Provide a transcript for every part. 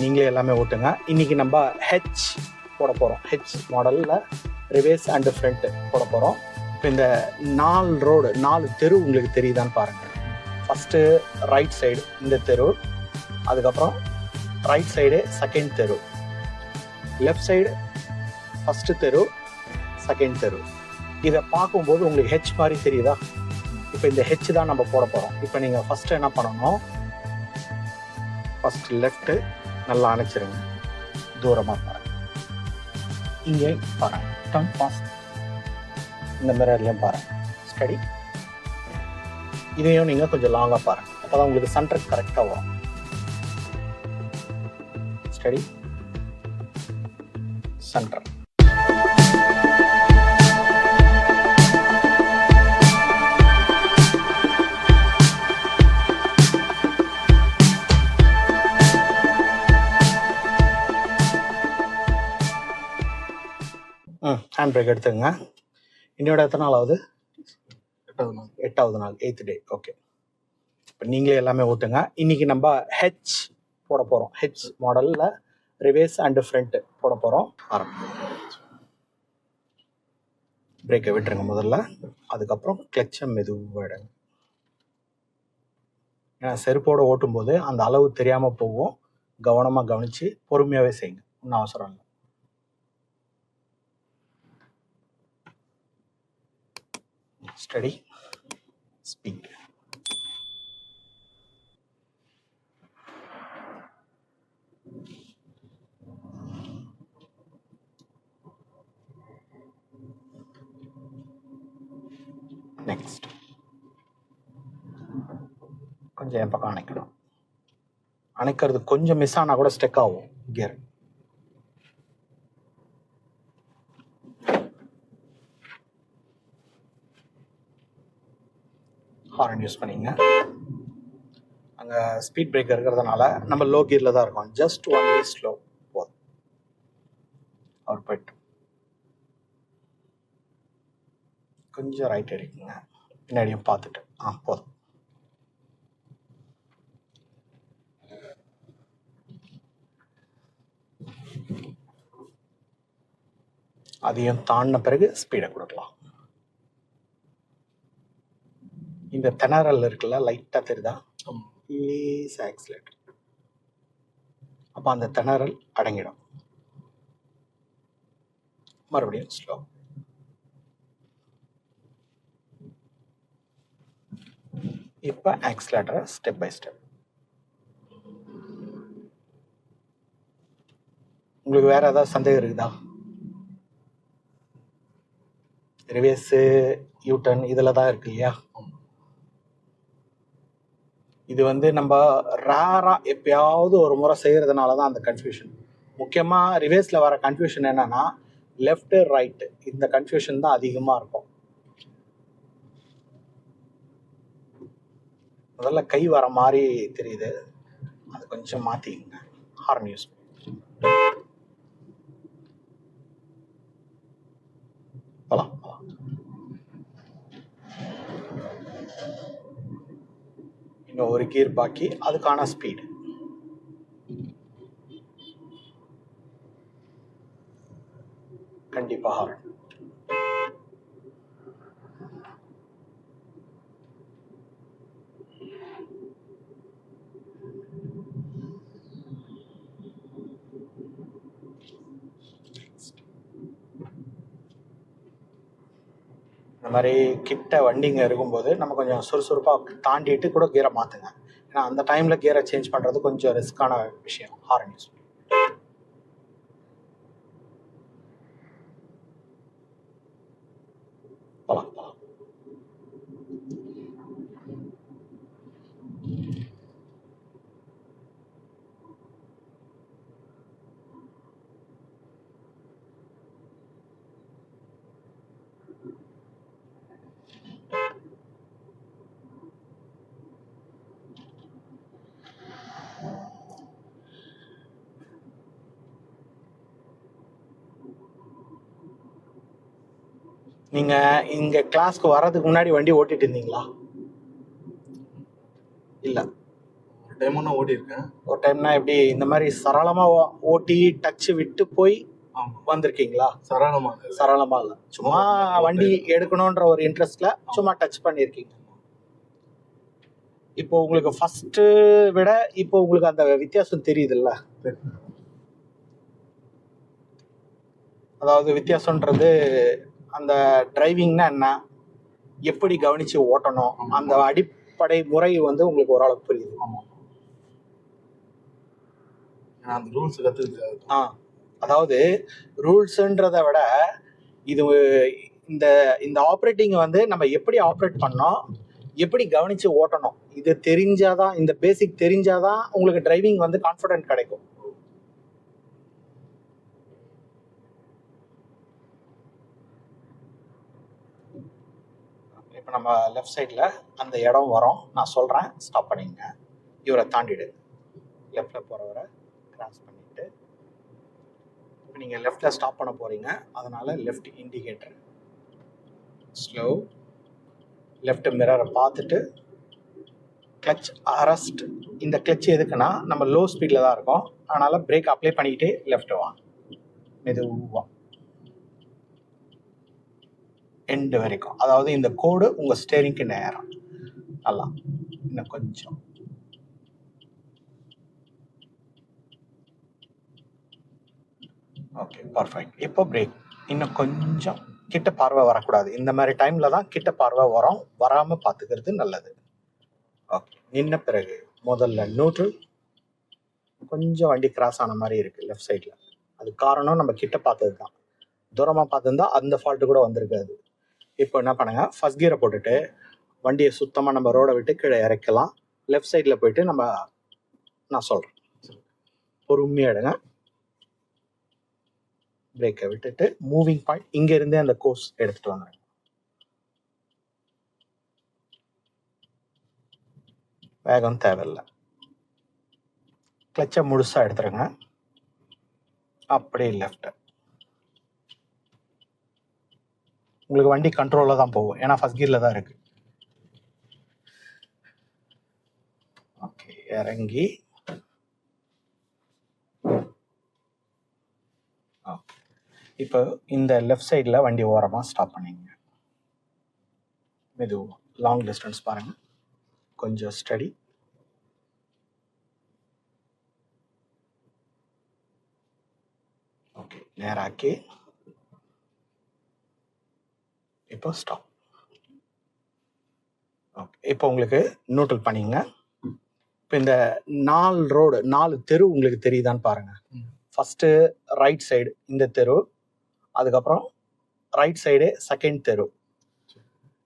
நீங்களே எல்லாமே ஓட்டுங்க. இன்னைக்கு நம்ம ஹெச் போட போகிறோம் ஹெச் மாடலில் ரிவேஸ் அண்டு ஃப்ரண்ட் போட போகிறோம் இப்போ இந்த நாலு ரோடு நாலு தெரு உங்களுக்கு தெரியுதான்னு பாருங்கள் ஃபஸ்ட்டு ரைட் சைடு இந்த தெரு அதுக்கப்புறம் ரைட் சைடு செகண்ட் தெரு. லெஃப்ட் சைடு ஃபஸ்ட்டு தெரு செகண்ட் தெரு. இதை பார்க்கும்போது உங்களுக்கு ஹெச் மாதிரி தெரியுதா? இப்போ இந்த ஹெச் தான் நம்ம போட போகிறோம் இப்போ நீங்கள் ஃபஸ்ட்டு என்ன பண்ணணும்? ஃபஸ்ட் லெஃப்ட்டு நல்லா அணைச்சிருங்க. தூரமாக பாருங்க. இங்கே பாருங்க. டம் பாஸ் இந்த மிரர்லையும் பாருங்க. ஸ்டடி இதையும் நீங்கள் கொஞ்சம் லாங்காக பாருங்க. அப்போ தான் உங்களுக்கு சென்டர் கரெக்டாக வரும். ஸ்டடி சென்டர் ஹேண்ட் பிரேக் எடுத்துங்க இன்னையோட எத்தனை நாளாவது எட்டாவது நாள். எட்டாவது நாள் எயித்து டே ஓகே இப்போ நீங்களே எல்லாமே ஓட்டுங்க. இன்னைக்கு நம்ம ஹெச் போட போகிறோம் ஹெச் மாடலில் ரிவேஸ் அண்டு ஃப்ரண்ட் போட போகிறோம் ஆரம்பம் பிரேக்கை விட்டுருங்க முதல்ல. அதுக்கப்புறம் கிளச்சை மெதுவாக எடுங்க. ஏன்னா செருப்போடு ஓட்டும்போது அந்த அளவு தெரியாமல் போகும். கவனமாக கவனித்து பொறுமையாகவே செய்யுங்க. ஒன்றும் அவசரம் இல்லை. ஸ்டடி ஸ்பீட் நெக்ஸ்ட் கொஞ்சம் என் பக்கம் அணைக்கணும் அணைக்கிறது கொஞ்சம் மிஸ் ஆனால் கூட ஸ்டெக் ஆகும். கியர் யூஸ் பண்ணிங்க. அங்கே ஸ்பீட் பிரேக் இருக்கிறதுனால நம்ம லோ கியரில் தான் இருக்கோம். ஜஸ்ட் ஒன் வே ஸ்லோ போதும். அவர் போயிட்டு கொஞ்சம் ரைட் அடிக்குங்க. பின்னாடியும் பார்த்துட்டு. ஆ போதும். அதையும் தாண்டின பிறகு ஸ்பீடை கொடுக்கலாம். இந்த திணறல் இருக்குல்ல லைட்டாக தெரியுதா லேஸ் ஆக்சிலேட்டர் அப்போ அந்த திணறல் அடங்கிடும். மறுபடியும் ஸ்லோ இப்போ ஆக்சிலேட்டரை ஸ்டெப் பை ஸ்டெப் உங்களுக்கு வேற ஏதாவது சந்தேகம் இருக்குதா? ரிவேஸு யூட்டன் இதில் தான் இருக்கு இல்லையா? இது வந்து நம்ம ரேராக எப்பயாவது ஒரு முறை செய்கிறதுனால தான் அந்த கன்ஃபியூஷன் முக்கியமாக ரிவேஸில் வர கன்ஃபியூஷன் என்னன்னா லெஃப்ட் ரைட்டு இந்த கன்ஃபியூஷன் தான் அதிகமாக இருக்கும். முதல்ல கை வர மாதிரி தெரியுது. அது கொஞ்சம் மாற்றிக்கங்க ஹார்ன் யூஸ் போலாம் போலாம். ஒரு கியர் பாக்கி அதுக்கான ஸ்பீடு கண்டிப்பா ஹார்ன் இந்த மாதிரி கிட்ட வண்டிங்க இருக்கும்போது நம்ம கொஞ்சம் சுறுசுறுப்பாக தாண்டிட்டு கூட கியரை மாற்றுங்க ஏன்னா அந்த டைமில் கியரை சேஞ்ச் பண்ணுறது கொஞ்சம் ரிஸ்க்கான விஷயம் ஹார்ன் யூஸ் நீங்க இங்க கிளாஸ்க்கு வர்றதுக்கு முன்னாடி வண்டி ஓட்டிட்டு இருந்தீங்களா? இல்ல. ஒரு டைம் ஒன்று ஓடி இருக்கேன் ஒரு டைம்னா எப்படி இந்த மாதிரி சரளமா ஓ- ஓட்டி டச் விட்டு போய் வந்திருக்கீங்களா? சரளமா. சரளமா இல்ல. சும்மா வண்டி எடுக்கணும்ன்ற ஒரு இன்ட்ரெஸ்ட்ல சும்மா டச் பண்ணியிருக்கீங்க. இப்போ உங்களுக்கு ஃபர்ஸ்ட் விட இப்போ உங்களுக்கு அந்த வித்தியாசம் தெரியுதுல்ல. அதாவது வித்தியாசம்ன்றது அந்த டிரைவிங்னா என்ன? எப்படி கவனிச்சு ஓட்டணும்? அந்த அடிப்படை முறை வந்து உங்களுக்கு ஓரளவுக்கு புரியுது. அந்த ரூல்ஸ் கத்துக்கிட்டு ஆ. அதாவது ரூல்ஸுன்றதை விட இது இந்த இந்த ஆப்ரேட்டிங் வந்து நம்ம எப்படி ஆப்ரேட் பண்ணோம் எப்படி கவனிச்சு ஓட்டணும்? இது தெரிஞ்சாதான் இந்த பேசிக் தெரிஞ்சாதான் உங்களுக்கு டிரைவிங் வந்து கான்ஃபிடென்ட் கிடைக்கும். இப்போ நம்ம லெஃப்ட் சைடில் அந்த இடம் வரும். நான் சொல்கிறேன் ஸ்டாப் பண்ணிங்க இவரை தாண்டிடு. லெஃப்டில் போகிறவரை கிராஸ் பண்ணிவிட்டு இப்போ நீங்கள் லெஃப்டில் ஸ்டாப் பண்ண போகிறீங்க அதனால் லெஃப்ட் இண்டிகேட்டர் ஸ்லோ லெஃப்ட் மிரரை பார்த்துட்டு கிளச் அரஸ்ட் இந்த கிளச் எதுக்குன்னா நம்ம லோ ஸ்பீடில் தான் இருக்கோம். அதனால் பிரேக் அப்ளை பண்ணிக்கிட்டே லெஃப்ட் வா. மெதுவாக எண்டு வரைக்கும். அதாவது இந்த கோடு உங்கள் ஸ்டேரிங்க்கு நேரம். நல்லா. இன்னும் கொஞ்சம். ஓகே பர்ஃபெக்ட் இப்போ பிரேக் இன்னும் கொஞ்சம். கிட்ட பார்வை வரக்கூடாது. இந்த மாதிரி டைமில் தான் கிட்ட பார்வை வரும். வராமல் பார்த்துக்கிறது நல்லது. ஓகே நின்ன பிறகு முதல்ல நியூட்ரல் கொஞ்சம் வண்டி கிராஸ் ஆன மாதிரி இருக்குது லெஃப்ட் சைடில் அது காரணம் நம்ம கிட்ட பார்த்தது தான் தூரமாக பார்த்துருந்தா அந்த ஃபால்ட்டு கூட வந்திருக்காது. இப்போ என்ன பண்ணுங்க? ஃபர்ஸ்ட் கியரை போட்டுட்டு வண்டியை சுத்தமாக நம்ம ரோடை விட்டு கீழே இறக்கலாம். லெஃப்ட் சைடில் போயிட்டு நம்ம நான் சொல்கிறேன் பொறுமையாக எடுங்க. பிரேக்கை விட்டுட்டு மூவிங் பாயிண்ட் இங்கேருந்தே அந்த கோர்ஸ் எடுத்துகிட்டு வந்துடுங்க வேகம் தேவையில்லை. கிளச்சை முழுசாக எடுத்துருங்க. அப்படியே லெஃப்ட்டு உங்களுக்கு வண்டி கண்ட்ரோலில் தான் போகும். ஏன்னா ஃபர்ஸ்ட் கியரில் தான் இருக்கு. ஓகே இறங்கி. இப்போ இந்த லெஃப்ட் சைடில் வண்டி ஓரமாக ஸ்டாப் பண்ணிங்க. இது லாங் டிஸ்டன்ஸ் பாருங்கள் கொஞ்சம் ஸ்டடி ஓகே நேராக்கி. இப்போ ஸ்டாப் ஓகே இப்போ உங்களுக்கு நியூட்ரல் பண்ணிங்க இப்போ இந்த நாலு ரோடு நாலு தெரு உங்களுக்கு தெரியுதான்னு பாருங்க. ம். ஃபர்ஸ்ட் ரைட் சைடு இந்த தெரு அதுக்கப்புறம் ரைட் சைடு செகண்ட் தெரு.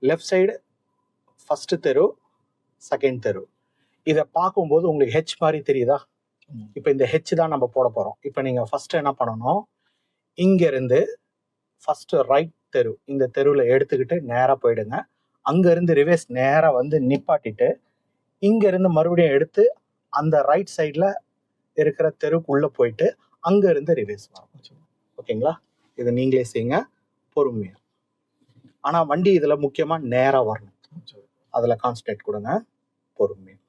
லெஃப்ட் சைடு ஃபர்ஸ்ட் தெரு செகண்ட் தெரு. இதை பார்க்கும்போது உங்களுக்கு ஹெச் மாதிரி தெரியுதா. இப்போ இந்த ஹெச் தான் நம்ம போட போகிறோம் இப்போ நீங்கள் ஃபர்ஸ்ட் என்ன பண்ணணும்? இங்கேருந்து ஃபர்ஸ்ட் ரைட் தெரு இந்த தெருவில் எடுத்துக்கிட்டு நேராக போயிடுங்க. அங்கேருந்து ரிவேஸ் நேராக வந்து நிப்பாட்டிட்டு இங்கேருந்து மறுபடியும் எடுத்து அந்த ரைட் சைடில் இருக்கிற தெருவுக்குள்ளே போயிட்டு அங்கேருந்து ரிவேஸ் வரும் ஓகேங்களா? இது நீங்களே செய்யுங்க. பொறுமையாக ஆனால் வண்டி இதில் முக்கியமாக நேராக வரணும். அதில் கான்சன்ட்ரேட் கொடுங்க. பொறுமையாக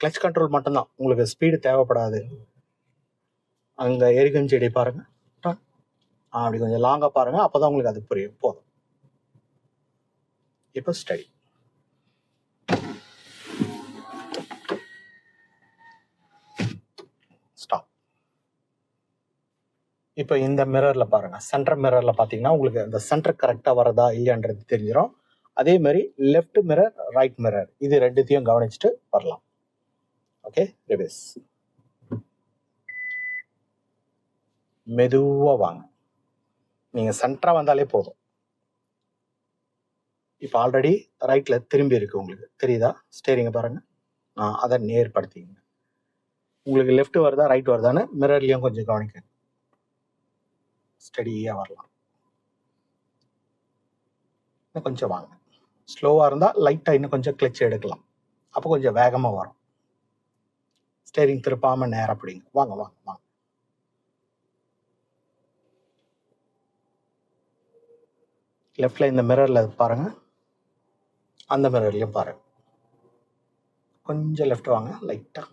கிளச் கண்ட்ரோல் மட்டும்தான். உங்களுக்கு ஸ்பீடு தேவைப்படாது. அங்கே எரிகும் செடி பாருங்கள் அப்படி கொஞ்சம் லாங்காக பாருங்க அப்பதான் உங்களுக்கு அது புரியும். போதும். இப்போ ஸ்டடி ஸ்டாப் இப்போ இந்த மிரரில் பாருங்க. சென்டர் மிரரில் பார்த்தீங்கன்னா உங்களுக்கு அந்த சென்டர் கரெக்டாக வரதா இல்லையான்றது தெரிஞ்சிடும் அதே மாதிரி லெஃப்ட் மிரர் ரைட் மிரர் இது ரெண்டுத்தையும் கவனிச்சுட்டு வரலாம். ஓகே ரிவர்ஸ் மெதுவாக வாங்க. நீங்கள் சென்டராக வந்தாலே போதும். இப்போ ஆல்ரெடி ரைட்டில் திரும்பி இருக்கு உங்களுக்கு. தெரியுதா? ஸ்டேரிங்க பாருங்கள் நான் அதை நேர்படுத்திங்க உங்களுக்கு லெஃப்ட் வருதா ரைட் வருதான்னு மிரர்லேயும் கொஞ்சம் கவனிக்க ஸ்டடியாக வரலாம். இன்னும் கொஞ்சம் வாங்க. ஸ்லோவாக இருந்தால் லைட்டாக இன்னும் கொஞ்சம் கிளச் எடுக்கலாம். அப்போ கொஞ்சம் வேகமாக வரும். ஸ்டேரிங் திருப்பாமல் நேரம் பிடிங்க. வாங்க வாங்க வாங்க. லெஃப்டில் இந்த மிரரில் பாருங்கள் அந்த மிரர்லேயும் பாருங்கள் கொஞ்சம் லெஃப்ட் வாங்க லைட்டாக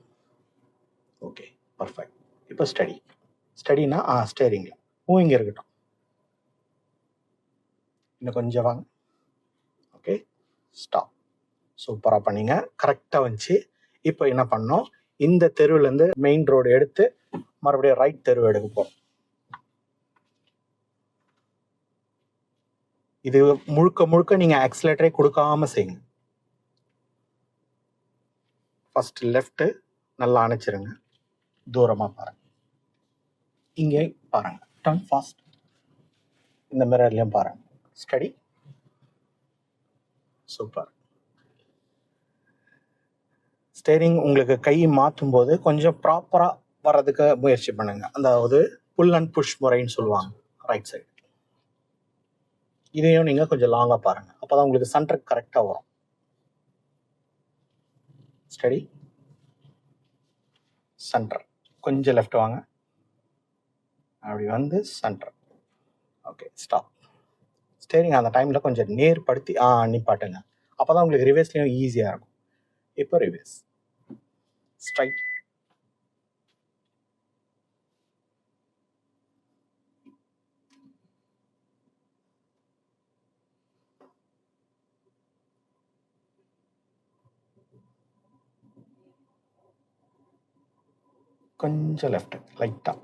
ஓகே பர்ஃபெக்ட் இப்போ ஸ்டடி ஸ்டடினா ஆ ஸ்டேரிங்கில் மூவிங் இருக்கட்டும். இன்னும் கொஞ்சம் வாங்க. ஓகே ஸ்டாப் சூப்பராக பண்ணிங்க. கரெக்டாக வந்துச்சு. இப்போ என்ன பண்ணோம்? இந்த தெருவுலேருந்து மெயின் ரோடு எடுத்து மறுபடியும் ரைட் தெருவு எடுக்க போகிறோம் இது முழுக்க முழுக்க நீங்கள் ஆக்சிலேட்டரே கொடுக்காம செய்யுங்க. ஃபர்ஸ்ட் லெஃப்ட் நல்லா அணைச்சிருங்க. தூரமாக பாருங்க. இங்கே பாருங்க. டர்ன் ஃபாஸ்ட் இந்த மிரர்லையும் பாருங்க. ஸ்டடி சூப்பர் ஸ்டேரிங் உங்களுக்கு கை மாற்றும் போது கொஞ்சம் ப்ராப்பராக வர்றதுக்கு முயற்சி பண்ணுங்க. அதாவது புல் அண்ட் புஷ் முறைன்னு சொல்லுவாங்க. ரைட் சைடு இதையும் நீங்கள் கொஞ்சம் லாங்காக பாருங்க. அப்போ தான் உங்களுக்கு சென்டர் கரெக்டாக வரும். ஸ்டடி சென்டர் கொஞ்சம் லெஃப்ட் வாங்க. அப்படி வந்து சென்டர் ஓகே ஸ்டாப் ஸ்டேரிங் அந்த டைமில் கொஞ்சம் நேர்படுத்தி ஆ நிப்பாட்டுங்க. அப்போ தான் உங்களுக்கு ரிவர்ஸ்லேயும் ஈஸியாக இருக்கும். இப்போ ரிவேஸ் ஸ்ட்ரைட் கொஞ்சம் லெஃப்ட்டு லைட்டாக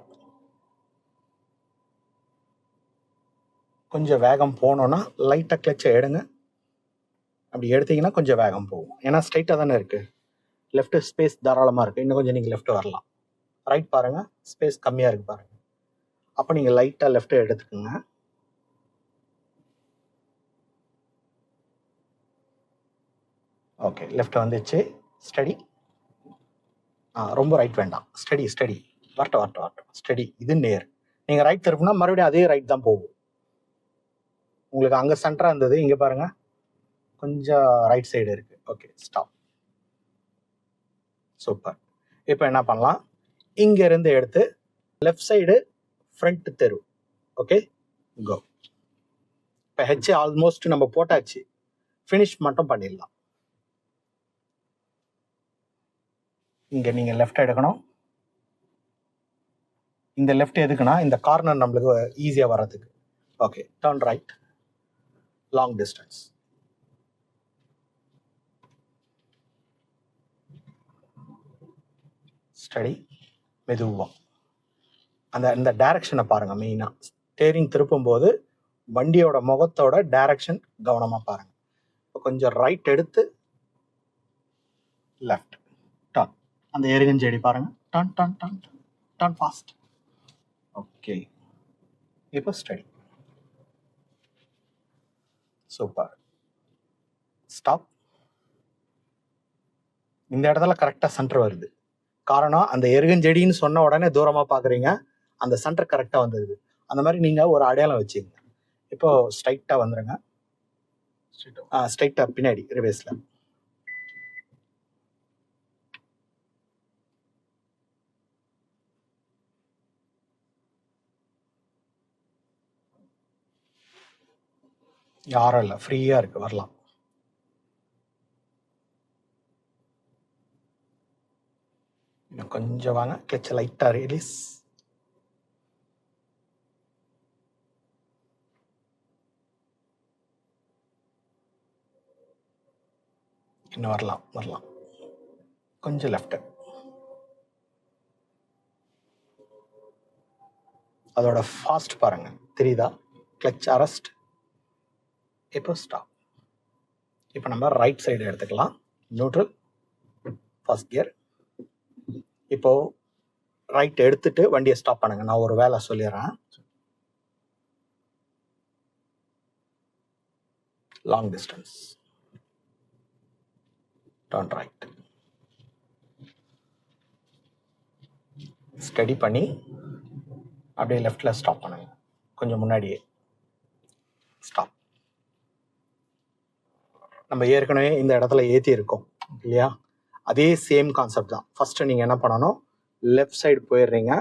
கொஞ்சம் வேகம் போனோன்னா லைட்டாக கிளச்சை எடுங்க. அப்படி எடுத்தீங்கன்னா கொஞ்சம் வேகம் போகும். ஏன்னா ஸ்ட்ரைட்டாக தானே இருக்குது லெஃப்ட் ஸ்பேஸ் தாராளமாக இருக்குது இன்னும் கொஞ்சம் நீங்கள் லெஃப்ட் வரலாம். ரைட் பாருங்கள் ஸ்பேஸ் கம்மியாக இருக்குது பாருங்கள் அப்போ நீங்கள் லைட்டாக லெஃப்ட்டு எடுத்துக்கோங்க. ஓகே லெஃப்ட் வந்துச்சு. ஸ்டடி ரொம்ப ரைட் வேண்டாம். ஸ்டடி ஸ்டடி வரட்டும் வரட்டும் வரட்டும். ஸ்டடி இது நேர். நீங்கள் ரைட் திருப்பினா மறுபடியும் அதே ரைட் தான் போகும். உங்களுக்கு அங்கே சென்டராக இருந்தது இங்கே பாருங்கள் கொஞ்சம் ரைட் சைடு இருக்குது ஓகே ஸ்டாப் சூப்பர் இப்போ என்ன பண்ணலாம்? இங்கேருந்து எடுத்து லெஃப்ட் சைடு ஃப்ரண்ட் தெரு. ஓகே கோ இப்போ ஹெச் ஆல்மோஸ்ட் நம்ம போட்டாச்சு. ஃபினிஷ் மட்டும் பண்ணிடலாம். இங்கே நீங்கள் லெஃப்ட் எடுக்கணும். இந்த லெஃப்ட் எதுக்குன்னா இந்த கார்னர் நம்மளுக்கு ஈஸியாக வர்றதுக்கு. Okay turn right long distance steady மெதுவா. அந்த இந்த டைரக்ஷனை பாருங்கள் மெயினாக ஸ்டேரிங் திருப்பும்போது வண்டியோட முகத்தோட டைரக்ஷன் கவனமாக பாருங்கள் இப்போ கொஞ்சம் ரைட் எடுத்து லெஃப்ட் அந்த எருகஞ்செடி பாருங்க. Turn turn turn turn fast okay இப்போ ஸ்டடி சூப்பர் ஸ்டாப் இந்த இடத்துல கரெக்டாக சென்டர் வருது. காரணம் அந்த எருகஞ்செடின்னு சொன்ன உடனே தூரமாக பார்க்குறீங்க அந்த சென்டர் கரெக்டாக வந்துடுது அந்த மாதிரி நீங்கள் ஒரு அடையாளம் வச்சுங்க இப்போ ஸ்ட்ரைட்டாக வந்துடுங்க ஸ்ட்ரைட்டாக பின்னாடி ரிவேஸில் யாரும் இல்லை. ஃப்ரீயாக இருக்கு. வரலாம். இன்னும் கொஞ்சம் வாங்க. கிளச்ச லைட்டாக ரிலீஸ் இன்னும் வரலாம். வரலாம். கொஞ்சம் லெஃப்ட் அதோட ஃபாஸ்ட் பாருங்க. தெரியுதா? கிளச் அரஸ்ட் இப்போ ஸ்டாப் இப்போ நம்ம ரைட் சைடு எடுத்துக்கலாம். நியூட்ரல் ஃபஸ்ட் கியர் இப்போ ரைட் எடுத்துட்டு வண்டியை ஸ்டாப் பண்ணுங்க. நான் ஒரு வேலை சொல்லிடுறேன். Long distance turn right steady பண்ணி அப்படியே லெஃப்டில் ஸ்டாப் பண்ணுங்க. கொஞ்சம் முன்னாடியே. ஸ்டாப் நம்ம ஏற்கனவே இந்த இடத்துல ஏற்றி இருக்கோம் இல்லையா? அதே சேம் கான்செப்ட் தான். ஃபஸ்ட்டு நீங்கள் என்ன பண்ணணும்? Left side போயிடுறீங்க.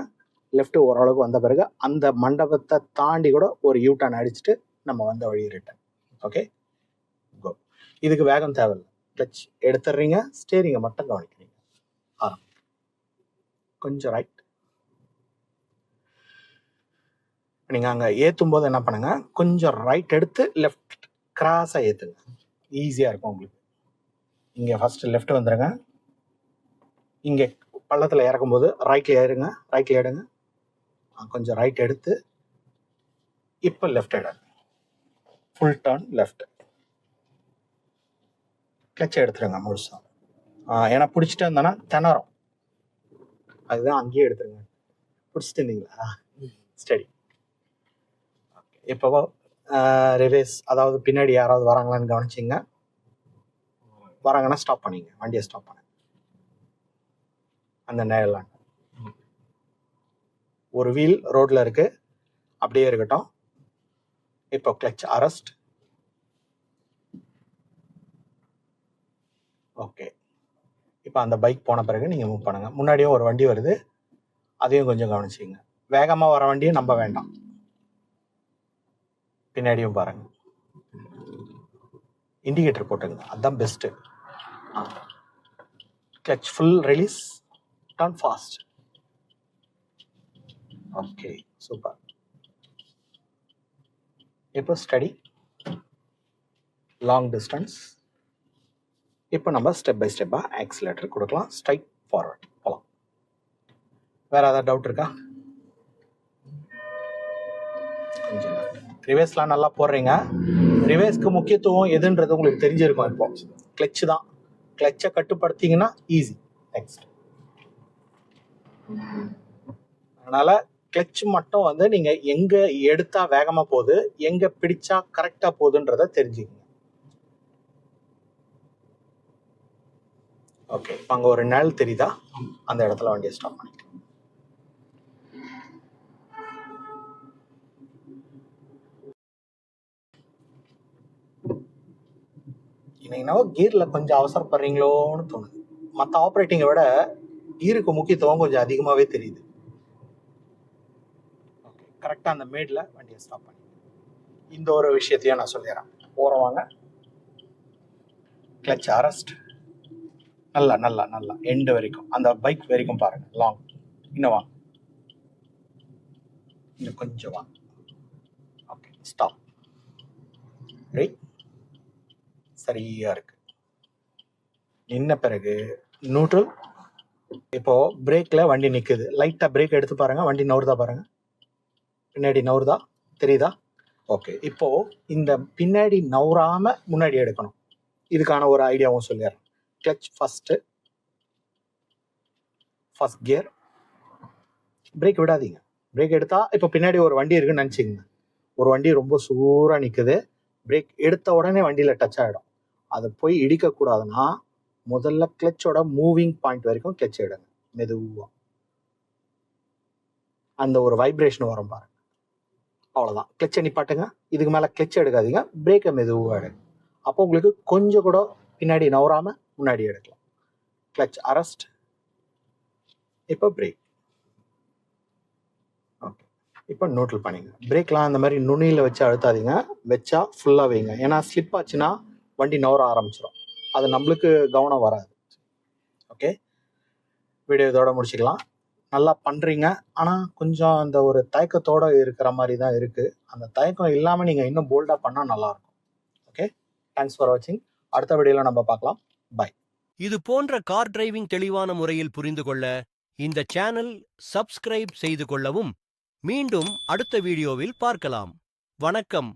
லெஃப்ட்டு ஓரளவுக்கு வந்த பிறகு அந்த மண்டபத்தை தாண்டி கூட ஒரு யூ டர்ன் அடிச்சுட்டு நம்ம வந்த வழி ரிட்டன் ஓகே கோ இதுக்கு வேகம் தேவையில்லை. கிளச் எடுத்துடுறீங்க. ஸ்டேரிங்கை மட்டும் கவனிக்கிறீங்க. ஆரம் கொஞ்சம் ரைட் நீங்கள் அங்கே ஏற்றும் போது என்ன பண்ணுங்க? கொஞ்சம் ரைட் எடுத்து லெஃப்ட் கிராஸாக ஏற்றுங்க ஈஸியாக இருக்கும் உங்களுக்கு. இங்கே ஃபஸ்ட்டு லெஃப்ட் வந்துடுங்க இங்கே பள்ளத்தில் இறக்கும்போது ரைட்டில் ஏறுங்க ரைட்டில் ஏடுங்க கொஞ்சம் ரைட் எடுத்து இப்போ லெஃப்ட் எடுங்க. ஃபுல் டர்ன் லெஃப்ட் கிளச்சை எடுத்துருங்க முழுசா. ஏன்னா பிடிச்சிட்டு இருந்தேன்னா திணறும். அதுதான் அங்கேயே எடுத்துருங்க. பிடிச்சிட்டு இருந்தீங்களா ஸ்டடி இப்போ ரிவேஸ் அதாவது பின்னாடி யாராவது வராங்களான்னு கவனிச்சிங்க. வராங்கன்னா ஸ்டாப் பண்ணிங்க. வண்டியை ஸ்டாப் பண்ணுங்க அந்த நேரலாம் ஒரு வீல் ரோட்ல இருக்கு. அப்படியே இருக்கட்டும். இப்போ கிளச் அரெஸ்ட் ஓகே இப்போ அந்த பைக் போன பிறகு நீங்கள் மூவ் பண்ணுங்கள் முன்னாடியும் ஒரு வண்டி வருது. அதையும் கொஞ்சம் கவனிச்சிங்க. வேகமாக வர வண்டியை நம்ப வேண்டாம். பின்னாடியும் பாருங்க. இண்டிகேட்டர் போட்டுங்க. அதுதான் best clutch full release turn fast okay super இப்போ ஸ்டடி லாங் டிஸ்டன்ஸ் இப்போ நம்ம ஸ்டெப் பை ஸ்டெப்பாக ஆக்சிலேட்டர் கொடுக்கலாம். ஸ்ட்ரைட் ஃபார்வர்ட் போகலாம் வேற ஏதாவது டவுட் இருக்கா? ரிவேஸ்லாம் நல்லா போடுறீங்க. ரிவேஸ்க்கு முக்கியத்துவம் எதுன்றது உங்களுக்கு தெரிஞ்சிருக்கும் இப்போ. கிளச்சு தான். கிளச்சை கட்டுப்படுத்திங்கன்னா ஈஸி நெக்ஸ்ட் அதனால கிளச் மட்டும் வந்து நீங்க எங்க எடுத்தா வேகமா போகுது எங்க பிடிச்சா கரெக்டா போகுதுன்றத தெரிஞ்சுக்கங்க. ஓகே அங்கே ஒரு நிழல் தெரியுதா? அந்த இடத்துல வண்டியை ஸ்டாப் பண்ணிக்கலாம். என்னவோ கியர்ல கொஞ்சம் அவசரப்படுறீங்களோன்னு தோணுது. மற்ற ஆப்ரேட்டிங்கை விட கியருக்கு முக்கியத்துவம் கொஞ்சம் அதிகமாகவே தெரியுது. ஓகே கரெக்டாக அந்த மேடில் வண்டியை ஸ்டாப் பண்ணி இந்த ஒரு விஷயத்தையும் நான் சொல்லிடுறேன். ஓரம் வாங்க. கிளச் அரெஸ்ட் நல்லா நல்லா நல்லா. எண்டு வரைக்கும். அந்த பைக் வரைக்கும் பாருங்க. லாங் இன்னும் வாங்க இன்னும் கொஞ்சம் வாங்க ஓகே ஸ்டாப் ரைட் சரியா இருக்கு. நின்ன பிறகு நியூட்ரல் இப்போ பிரேக்ல வண்டி நிக்குது. லைட்டா பிரேக் எடுத்து பாருங்க. வண்டி நவுறுதா பாருங்க. பின்னாடி நவுறுதா? தெரியுதா? ஓகே இப்போ இந்த பின்னாடி நவுறாம முன்னாடி எடுக்கணும். இதுக்கான ஒரு ஐடியாவும் சொல்லிடுறேன். Clutch first first gear brake விடாதீங்க. பிரேக் எடுத்தா இப்போ பின்னாடி ஒரு வண்டி இருக்குன்னு நினச்சிங்க ஒரு வண்டி ரொம்ப சூறாக நிற்குது பிரேக் எடுத்த உடனே வண்டியில் டச் ஆகிடும் அதை போய் இடிக்கக்கூடாதுன்னா முதல்ல கிளச்சோட மூவிங் பாயிண்ட் வரைக்கும் கிளச் எடுங்க மெதுவாக அந்த ஒரு வைப்ரேஷன் வரும் பாருங்க. அவ்வளோதான் கிளச்சை நிப்பாட்டுங்க. இதுக்கு மேலே கிளச் எடுக்காதீங்க. பிரேக்கை மெதுவாக எடுங்க. அப்போ உங்களுக்கு கொஞ்சம் கூட பின்னாடி நவராமல் முன்னாடி எடுக்கலாம். கிளச் அரஸ்ட் இப்போ பிரேக் ஓகே இப்போ நோட்டில் பண்ணிங்க பிரேக்லாம் அந்த மாதிரி நுனியில் வச்சு அழுத்தாதீங்க. வச்சா ஃபுல்லாக வைங்க. ஏன்னா ஸ்லிப் ஆச்சுன்னா வண்டி நவர ஆரம்பிச்சிடும் அது நம்மளுக்கு கவனம் வராது. ஓகே வீடியோ இதோட முடிச்சுக்கலாம். நல்லா பண்ணுறீங்க ஆனால் கொஞ்சம் அந்த ஒரு தயக்கத்தோட இருக்கிற மாதிரி தான் இருக்குது அந்த தயக்கம் இல்லாமல் நீங்கள் இன்னும் போல்டாக பண்ணால் நல்லாயிருக்கும் ஓகே தேங்க்ஸ் ஃபார் வாட்சிங் அடுத்த வீடியோவில் நம்ம பார்க்கலாம். இது போன்ற கார் டிரைவிங் தெளிவான முறையில் புரிந்து கொள்ள இந்த சேனல் சப்ஸ்கிரைப் செய்து கொள்ளவும் மீண்டும் அடுத்த வீடியோவில் பார்க்கலாம். வணக்கம்.